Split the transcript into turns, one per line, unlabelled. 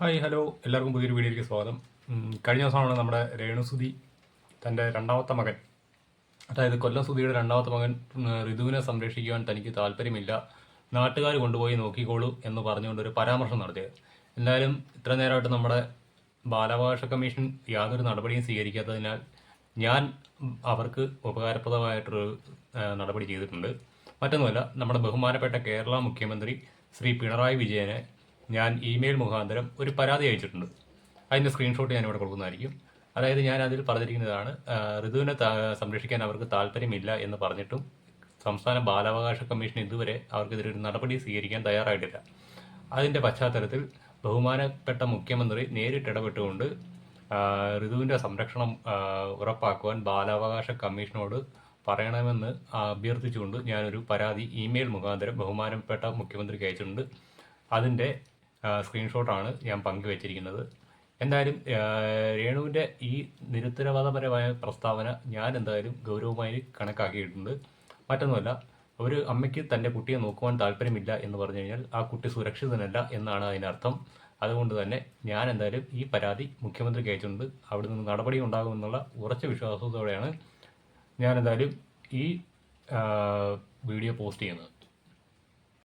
Hi hello. എല്ലാവർക്കും പുതിയൊരു വീഡിയോയിലേക്ക് സ്വാഗതം. കഴിഞ്ഞ ദിവസമാണ് നമ്മുടെ രേണുസുതി തന്റെ രണ്ടാമത്തെ മകൻ അതായത് കൊല്ലം സുധിയുടെ രണ്ടാമത്തെ മകൻ ഋതുവിനെ സംരക്ഷിക്കുവാൻ തനിക്ക് താല്പര്യമില്ല. നാട്ടുകാർ കൊണ്ടുപോയി നോക്കിക്കോളൂ എന്ന് പറഞ്ഞുകൊണ്ട് ഒരു പരാമർശം നടത്തിയത്. എന്തായാലും ഇത്ര നേരമായിട്ട് നമ്മുടെ ബാലാവകാശ കമ്മീഷൻ യാതൊരു നടപടിയും സ്വീകരിക്കാത്തതിനാൽ ഞാൻ അവർക്ക് ഉപകാരപ്രദമായിട്ടൊരു നടപടി ചെയ്തിട്ടുണ്ട്. മറ്റൊന്നുമല്ല നമ്മുടെ ബഹുമാനപ്പെട്ട കേരള മുഖ്യമന്ത്രി ശ്രീ പിണറായി വിജയനെ ഞാൻ ഇമെയിൽ മുഖാന്തരം ഒരു പരാതി അയച്ചിട്ടുണ്ട്. അതിന്റെ സ്ക്രീൻഷോട്ട് ഞാൻ ഇവിടെ കൊടുക്കുന്നതായിരിക്കും. അതായത് ഞാൻ അതിൽ പറഞ്ഞിരിക്കുന്നതാണ് ഋതുവിനെ സംരക്ഷിക്കാൻ അവർക്ക് താല്പര്യമില്ല എന്ന് പറഞ്ഞിട്ടും സംസ്ഥാന ബാലാവകാശ കമ്മീഷൻ ഇതുവരെ അവർക്കെതിരെ ഒരു നടപടി സ്വീകരിക്കാൻ തയ്യാറായിട്ടില്ല. അതിന്റെ പശ്ചാത്തലത്തിൽ ബഹുമാനപ്പെട്ട മുഖ്യമന്ത്രി നേരിട്ട് ഇടപെട്ടുകൊണ്ട് ഋതുവിന്റെ സംരക്ഷണം ഉറപ്പാക്കുവാൻ ബാലാവകാശ കമ്മീഷനോട് പറയണമെന്ന് അഭ്യർത്ഥിച്ചുകൊണ്ട് ഞാനൊരു പരാതി ഇമെയിൽ മുഖാന്തരം ബഹുമാനപ്പെട്ട മുഖ്യമന്ത്രിക്ക് അയച്ചിട്ടുണ്ട്. അതിന്റെ സ്ക്രീൻഷോട്ടാണ് ഞാൻ പങ്കുവച്ചിരിക്കുന്നത്. എന്തായാലും രേണുവിന്റെ ഈ നിരുത്തരവാദപരമായ പ്രസ്താവന ഞാൻ എന്തായാലും ഗൗരവമായി കണക്കാക്കിയിട്ടുണ്ട്. മറ്റൊന്നുമല്ല ഒരു അമ്മയ്ക്ക് തന്റെ കുട്ടിയെ നോക്കുവാൻ താല്പര്യമില്ല എന്ന് പറഞ്ഞു കഴിഞ്ഞാൽ ആ കുട്ടി സുരക്ഷിതനല്ല എന്നാണ് അതിനർത്ഥം. അതുകൊണ്ട് തന്നെ ഞാൻ എന്തായാലും ഈ പരാതി മുഖ്യമന്ത്രിക്ക് അയച്ചിട്ടുണ്ട്. അവിടെ നിന്ന് നടപടി ഉണ്ടാകുമെന്നുള്ള ഉറച്ച വിശ്വാസത്തോടെയാണ് ഞാൻ എന്തായാലും ഈ വീഡിയോ പോസ്റ്റ് ചെയ്യുന്നത്.